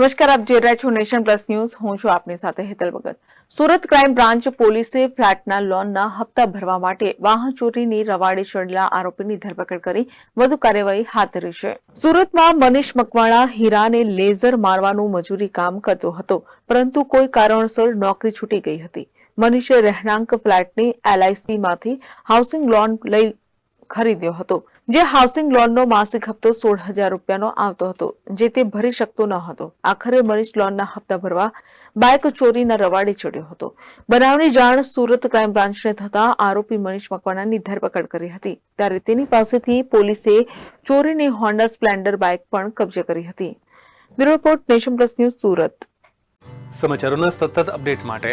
નમસ્કાર, આપ જોઈ રહ્યા છો નેશન પ્લસ ન્યૂઝ. હું છું આપની સાથે હેતલ ભગત. સુરત ક્રાઇમ બ્રાન્ચ પોલીસે ફ્લેટના લોનના હપ્તા ભરવા માટે વાહન ચોરીની રવાડે ચડેલા આરોપીની ધરપકડ કરી વધુ કાર્યવાહી હાથ ધરી છે. સુરતમાં મનીષ મકવાણા હીરાને લેઝર મારવાનું મજૂરી કામ કરતો હતો, પરંતુ કોઈ કારણસર નોકરી છૂટી ગઈ હતી. મનીષે રહેણાંક ફ્લેટની એલઆઈસીમાંથી હાઉસિંગ લોન લઈ ખરીદ્યો હતો, જે હાઉસિંગ લોનનો માસિક હપ્તો સોળ હજાર રૂપિયાનો આવતો હતો, જે તે ભરી શકતો ન હતો. આખરે મનીષ લોનના હપ્તા ભરવા બાઇક ચોરીના રવાડે ચડ્યો હતો. બનાવની જાણ સુરત ક્રાઇમ બ્રાન્ચને થતા આરોપી મનીષ મકવાણાની ધરપકડ કરી હતી. ત્યારે તેની પાસેથી પોલીસે ચોરીની હોન્ડા સ્પ્લેન્ડર બાઇક પણ કબજે કરી હતી. Bureau report nation plus news Surat. સમાચારોના સતત અપડેટ માટે